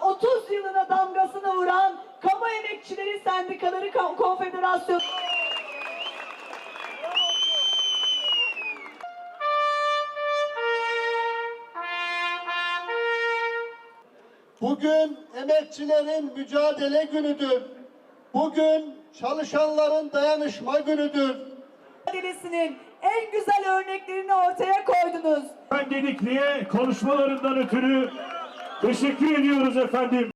30 yılına damgasını vuran Kamu Emekçileri Sendikaları Ko- Konfederasyonu Bugün emekçilerin mücadele günüdür. Bugün çalışanların dayanışma günüdür. mücadelesinin en güzel örneklerini ortaya koydunuz. Ben dedikliye konuşmalarından ötürü teşekkür ediyoruz efendim.